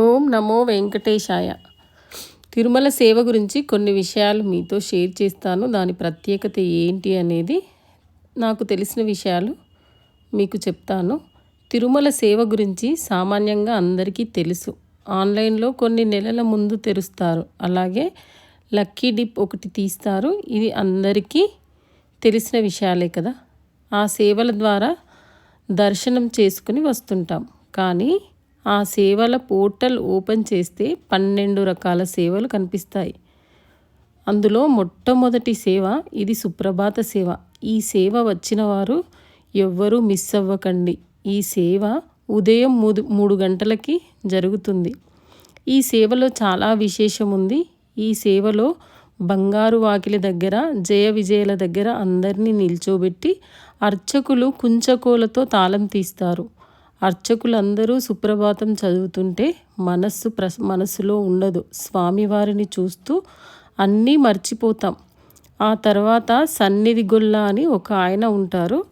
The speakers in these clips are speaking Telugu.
ఓం నమో వెంకటేశాయ. తిరుమల సేవ గురించి కొన్ని విషయాలు మీతో షేర్ చేస్తాను. దాని ప్రత్యేకత ఏంటి అనేది నాకు తెలిసిన విషయాలు మీకు చెప్తాను. తిరుమల సేవ గురించి సామాన్యంగా అందరికీ తెలుసు. ఆన్లైన్లో కొన్ని నెలల ముందు తెరుస్తారు. అలాగే లక్కీ డిప్ ఒకటి తీస్తారు. ఇది అందరికీ తెలిసిన విషయాలే కదా. ఆ సేవల ద్వారా దర్శనం చేసుకుని వస్తుంటాం. కానీ ఆ సేవల పోర్టల్ ఓపెన్ చేస్తే పన్నెండు రకాల సేవలు కనిపిస్తాయి. అందులో మొట్టమొదటి సేవ ఇది సుప్రభాత సేవ. ఈ సేవ వచ్చిన వారు ఎవ్వరూ మిస్ అవ్వకండి. ఈ సేవ ఉదయం మూడు మూడు గంటలకి జరుగుతుంది. ఈ సేవలో చాలా విశేషం ఉంది. ఈ సేవలో బంగారు వాకిలి దగ్గర జయ విజయల దగ్గర అందరినీ నిల్చోబెట్టి అర్చకులు కుంచకోలతో తాళం తీస్తారు. అర్చకులందరూ సుప్రభాతం చదువుతుంటే మనస్సు ప్ర మనస్సులో ఉండదు. స్వామివారిని చూస్తూ అన్నీ మర్చిపోతాం. ఆ తర్వాత సన్నిధి గొల్ల అని ఒక ఆయన ఉంటారు.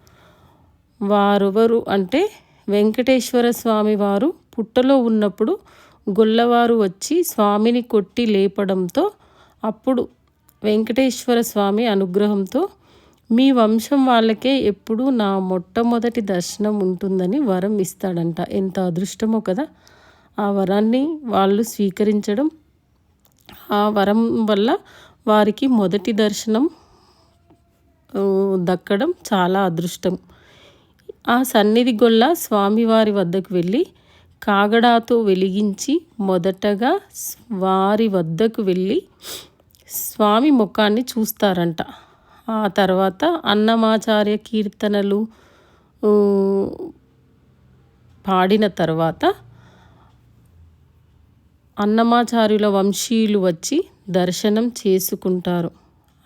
వారెవరు అంటే వెంకటేశ్వర స్వామి వారు పుట్టలో ఉన్నప్పుడు గొల్లవారు వచ్చి స్వామిని కొట్టి లేపడంతో అప్పుడు వెంకటేశ్వర స్వామి అనుగ్రహంతో మీ వంశం వాళ్ళకే ఎప్పుడు నా మొట్టమొదటి దర్శనం ఉంటుందని వరం ఇస్తాడంట. ఎంత అదృష్టమో కదా. ఆ వరాన్ని వాళ్ళు స్వీకరించడం ఆ వరం వల్ల వారికి మొదటి దర్శనం దక్కడం చాలా అదృష్టం. ఆ సన్నిధి గొల్ల స్వామివారి వద్దకు వెళ్ళి కాగడాతో వెలిగించి మొదటగా వారి వద్దకు వెళ్ళి స్వామి ముఖాన్ని చూస్తారంట. ఆ తర్వాత అన్నమాచార్య కీర్తనలు పాడిన తర్వాత అన్నమాచార్యుల వంశీయులు వచ్చి దర్శనం చేసుకుంటారు.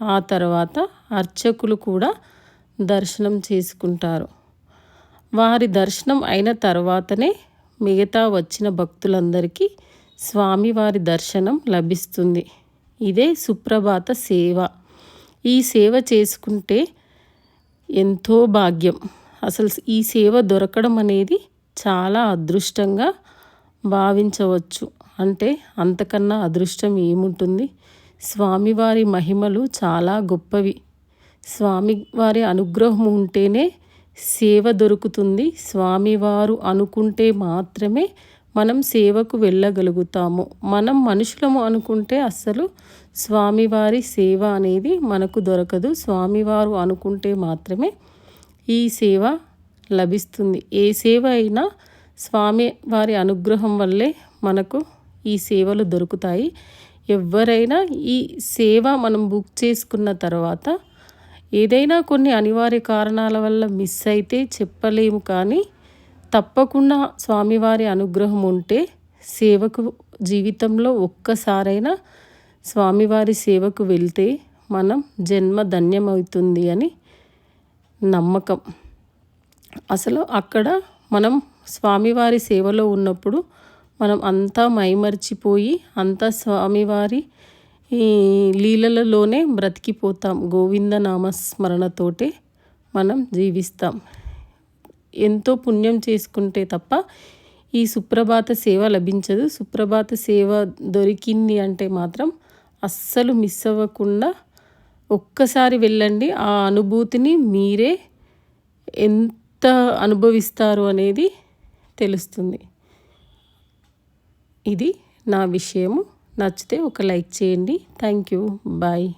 ఆ తర్వాత అర్చకులు కూడా దర్శనం చేసుకుంటారు. వారి దర్శనం అయిన తర్వాతనే మిగతా వచ్చిన భక్తులందరికీ స్వామివారి దర్శనం లభిస్తుంది. ఇదే సుప్రభాత సేవ. ఈ సేవ చేసుకుంటే ఎంతో భాగ్యం. అసలు ఈ సేవ దొరకడం అనేది చాలా అదృష్టంగా భావించవచ్చు. అంటే అంతకన్నా అదృష్టం ఏముంటుంది? స్వామివారి మహిమలు చాలా గొప్పవి. స్వామివారి అనుగ్రహం ఉంటేనే సేవ దొరుకుతుంది. స్వామివారు అనుకుంటే మాత్రమే మనం సేవకు వెళ్ళగలుగుతాము. మనం మనుషులము అనుకుంటే అస్సలు స్వామివారి సేవ అనేది మనకు దొరకదు. స్వామివారు అనుకుంటే మాత్రమే ఈ సేవ లభిస్తుంది. ఏ సేవ అయినా స్వామి వారి అనుగ్రహం వల్లే మనకు ఈ సేవలు దొరుకుతాయి. ఎవరైనా ఈ సేవ మనం బుక్ చేసుకున్న తర్వాత ఏదైనా కొన్ని అనివార్య కారణాల వల్ల మిస్ అయితే చెప్పలేము కానీ తప్పకుండా స్వామివారి అనుగ్రహం ఉంటే సేవకు జీవితంలో ఒక్కసారైనా స్వామివారి సేవకు వెళ్తే మనం జన్మ ధన్యమవుతుంది అని నమ్మకం. అసలు అక్కడ మనం స్వామివారి సేవలో ఉన్నప్పుడు మనం అంతా మైమర్చిపోయి అంతా స్వామివారి ఈ లీలలలోనే బ్రతికిపోతాం. గోవిందనామస్మరణతోటే మనం జీవిస్తాం. ఎంతో పుణ్యం చేసుకుంటే తప్ప ఈ సుప్రభాత సేవ లభించదు. సుప్రభాత సేవ దొరికింది అంటే మాత్రం అస్సలు మిస్ అవ్వకుండా ఒక్కసారి వెళ్ళండి. ఆ అనుభూతిని మీరే ఎంత అనుభవిస్తారు అనేది తెలుస్తుంది. ఇది నా విషయము. నచ్చితే ఒక లైక్ చేయండి. Thank you. బాయ్.